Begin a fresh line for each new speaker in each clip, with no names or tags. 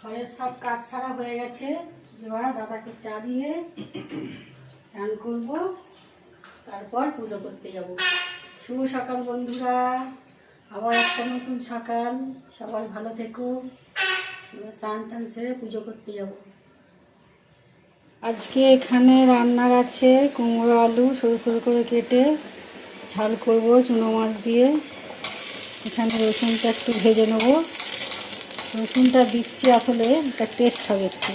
ঘরের সব কাজ ছাড়া হয়ে গেছে। এবার দাদাকে চা দিয়ে চান করব, তারপর পুজো করতে যাব। শুভ সকাল বন্ধুরা, আবার একটা নতুন সকাল, সবাই ভালো থেকো। স্নান টান সেরে পুজো করতে যাব। আজকে এখানে রান্নার আছে কুমড়ো আলু সরু সরু করে কেটে ঝাল করব, চুনো মাছ দিয়ে। এখানে রসুনটা একটু ভেজে নেব। রসুনটা দিচ্ছি আসলে, এটা টেস্ট হবে একটু।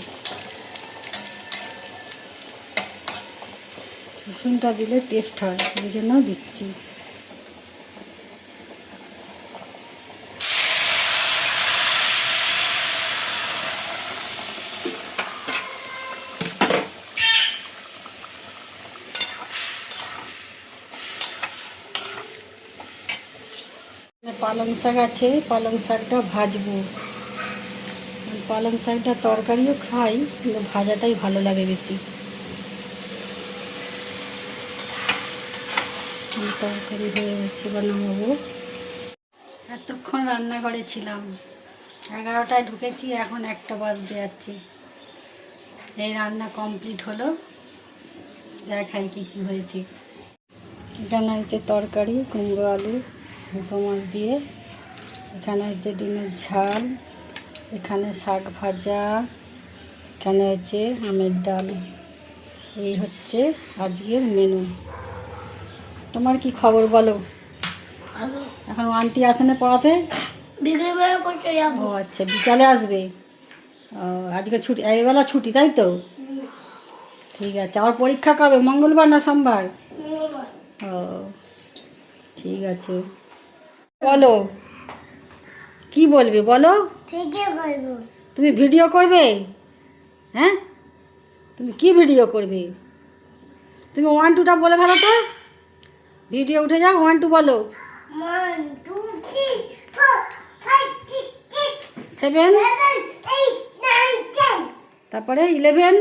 রসুনটা দিলে টেস্ট হয় ওই জন্য দিচ্ছি। পালং শাক আছে, পালং শাকটা ভাজবো। পালং শাকটা তরকারিও খাই, কিন্তু ভাজাটাই ভালো লাগে বেশি। তরকারি হয়ে গেছে বা নামাবো। এতক্ষণ রান্না করেছিলাম এগারোটায় ঢুকেছি, এখন একটা বাজতে যাচ্ছি। এই রান্না কমপ্লিট হলো। দেখাই কি কি হয়েছে। এখানে হচ্ছে তরকারি, কুমড়ো আলু ভুটো মাছ দিয়ে। এখানে হচ্ছে ডিমের ঝাল। এখানে শাক ভাজা এখানে হচ্ছে আমের ডাল। এই হচ্ছে আজকের মেনু তোমার কি খবর বলো? এখন আন্টি আসে না পড়াতে ও আচ্ছা বিকালে আসবে? ও আজকে ছুটি এইবেলা ছুটি তাই তো? ঠিক আছে আমার পরীক্ষা কবে? মঙ্গলবার না সোমবার? ও ঠিক আছে। বলো কি বলবে বলো? তুমি ভিডিও করবে? হ্যাঁ? তুমি কি ভিডিও করবে? তুমি ওয়ান টুটা বলে ভালো তো। ভিডিও উঠে যাও ওয়ান টু বলো। সেভেন। তারপরে ইলেভেন।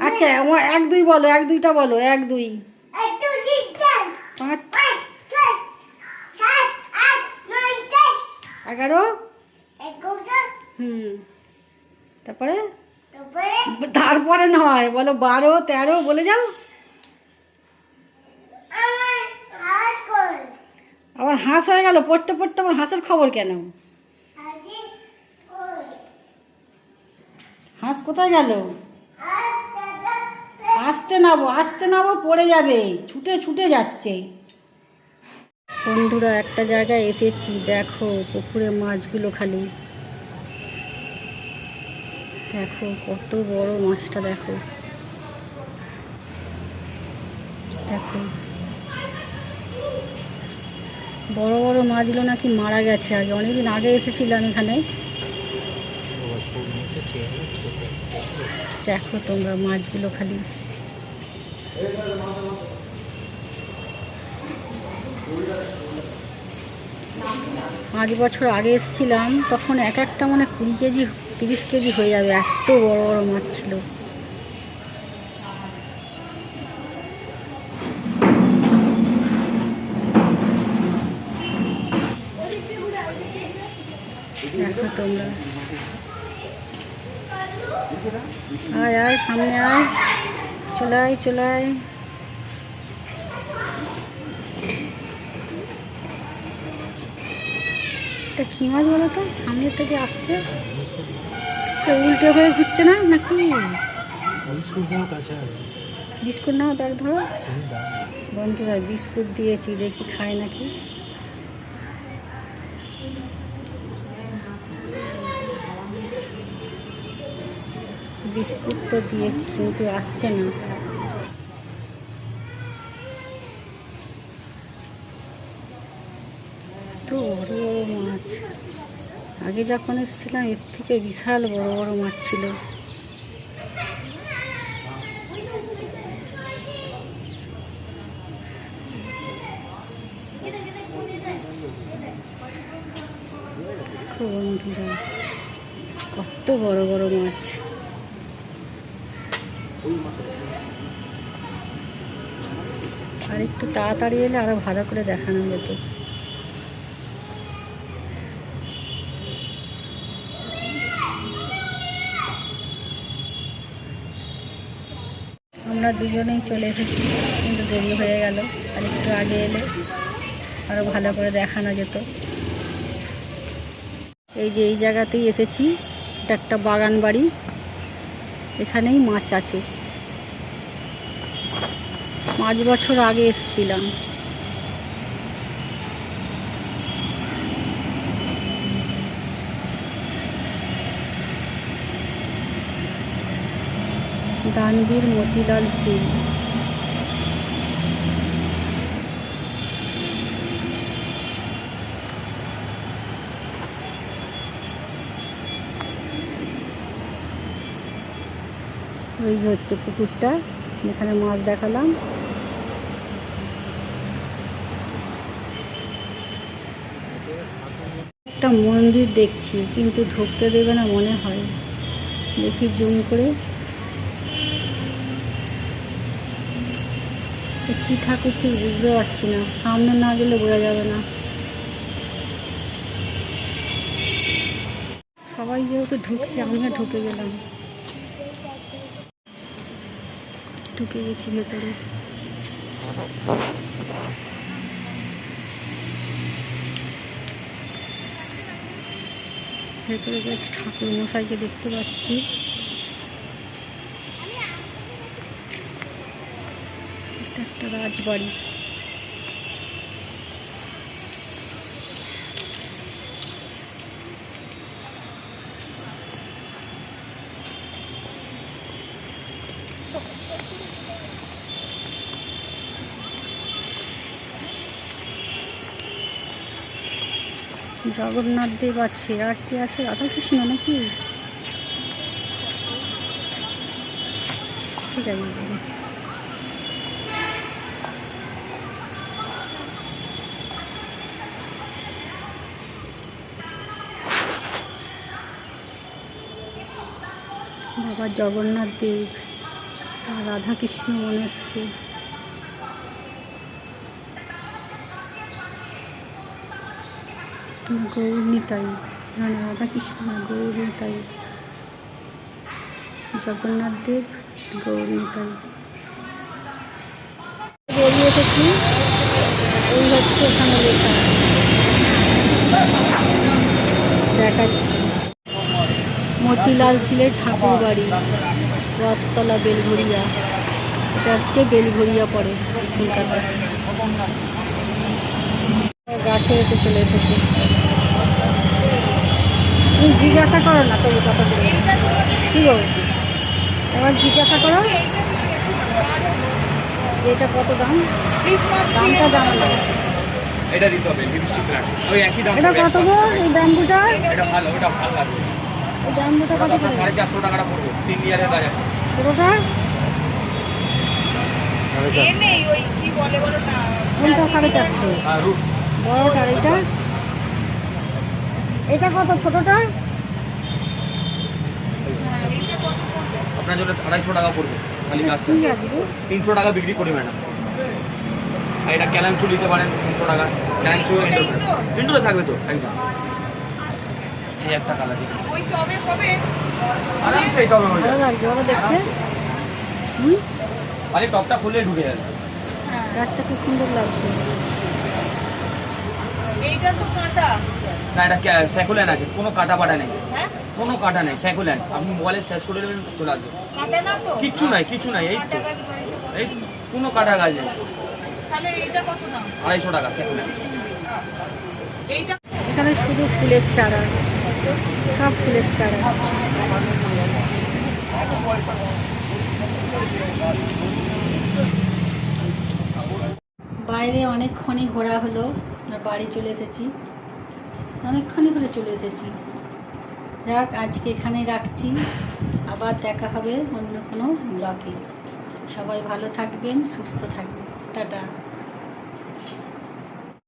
আচ্ছা আমার এক দুই বলো এক দুইটা বলো এক দুই। পাঁচ। এগারো। হুম। তারপরে?
তারপরে?
নয় বলো বারো তেরো বলে যাও।
আমার
আবার হাঁস হয়ে গেল পড়তে পড়তে আমার হাঁসের খবর কেন? হাঁস কোথায় গেল? আসতে নাবো আসতে নাবো পড়ে যাবে ছুটে ছুটে যাচ্ছে। বন্ধুরা, একটা জায়গায় এসেছি। দেখো পুকুরে মাছগুলো খালি। দেখো, কত বড় মাছটা, দেখো। দেখো। বড় বড় মাছগুলো নাকি মারা গেছে আগে। অনেকদিন আগে এসেছিলাম এখানে। দেখো তোমরা মাছগুলো খালি। পাঁচ বছর আগে এসেছিলাম, তখন এক একটা মানে কুড়ি কেজি, তিরিশ কেজি হয়ে যাবে, এত বড় বড় মাছ ছিল। তোমরা। আয় আয়, সামনে আয়। চলাই চলাই এটা কী মাছ বলো তো? সামনের থেকে আসছে। উল্টে হয়ে ঘুরছে না? নাকি বিস্কুট নাও ব্যাগ ধরো। বন্ধুরা বিস্কুট দিয়েছি দেখি খায় নাকি। বিস্কুট তো দিয়েছি কিন্তু আসছে না এত বড় বড় মাছ আগে যখন এসেছিলাম, এর থেকে বিশাল বড় বড় মাছ ছিল। কত বড় বড় মাছ। আর একটু তাড়াতাড়ি এলে আরও ভালো করে দেখানো যেত। আমরা দুজনেই চলে এসেছি, কিন্তু দেরি হয়ে গেল, আর একটু আগে এলে আরও ভালো করে দেখানো যেত। এই যে এই জায়গাতেই এসেছি, এটা একটা বাগান বাড়ি, এখানেই মাছ আছে। পাঁচ বছর আগে এসেছিলাম। দানবীর মতিলাল সিং। ওই হচ্ছে পুকুরটা এখানে মাছ দেখালাম। একটা মন্দির দেখছি, কিন্তু ঢুকতে দেবে না মনে হয়। দেখি জুম করে। কী ঠাকুর ঠিক বুঝতে পারছি না। সামনে না গেলে বোঝা যাবে না। সবাই যেহেতু ঢুকছে, আমিও ঢুকে গেলাম। ঢুকে গেছি ভেতরে। ভেতরে ঠাকুর মশাইকে দেখতে পাচ্ছি। এটা একটা রাজবাড়ি। জগন্নাথ দেব আছে আর কি আছে? রাধাকৃষ্ণ নাকি? ঠিক আছে। বাবা জগন্নাথ দেব রাধাকৃষ্ণ মনে হচ্ছে। গৌরনীতাই মানে রাধাকৃষ্ণ গৌরনীতাই। জগন্নাথ দেব এসেছি। এই হচ্ছে ওখানে লেখা। দেখাচ্ছি। মতিলাল সিলের ঠাকুর বাড়ি রথতলা বেলঘরিয়া এটা হচ্ছে বেলঘরিয়া পড়ে কলকাতা। গাছে রেখে চলে এসেছে। তুমি জিজ্ঞাসা করো না তবু কথা বলে কী গো এবার জিজ্ঞাসা করো। এটা কত দাম? দামটা জানো না।
এটা দিতে হবে লিপস্টিক ওই একই দাম
এটা কত গো? এই ব্যাম্বুটা
এটা ভালো ওটা ভালো লাগবে।
ব্যাম্বুটা কত করে?
সাড়ে চারশো টাকাটা পড়বে তিন ইয়ারের গাছ আছে।
ছোটোটা? কোনটা সাড়ে চারশো? বড়টা এটা এটা কত ছোটোটা?
আপনার জন্য আড়াইশো টাকা পড়বে খালি গাছটা। তিনশো টাকা বিক্রি করি ম্যাডাম আর এটা ক্যালামচু নিতে পারেন তিনশো টাকা। ক্যালামচু ইন্ডোরে থাকবে তো একদম। এই একটা কালার আরামসে এই টবে হয়ে
ভালো
যাবে
লাগছে বলো দেখতে। হুম?
খালি টপটা খুলে ঢুকে যাবে।
গাছটা খুব সুন্দর লাগছে।
এইটা তো কাঁটা।
না এটা স্যাকুল্যান্ড আছে কোনো কাটা পাটা নেই।
হ্যাঁ?
কোনো কাটা নেই স্যাকুল্যান্ড আপনি মোবাইলে সার্চ করে দেবেন চলে আসবে।
কাঁটা না তো?
কিচ্ছু নাই কিচ্ছু নাই এই। এই কোনো কাটা গাছ নেই।
তাহলে এইটা কত দাম?
আড়াইশো টাকা স্যাকুল্যান্ড
এইটা
এখানে শুধু ফুলের চারা। সব ফুলের চারা। বাইরে অনেকক্ষণই ঘোরা হলো, আমরা বাড়ি চলে এসেছি। অনেকক্ষণই ঘুরে চলে এসেছি। যাক, আজকে এখানেই রাখছি। আবার দেখা হবে অন্য কোনো ব্লগে সবাই ভালো থাকবেন, সুস্থ থাকবেন। টাটা।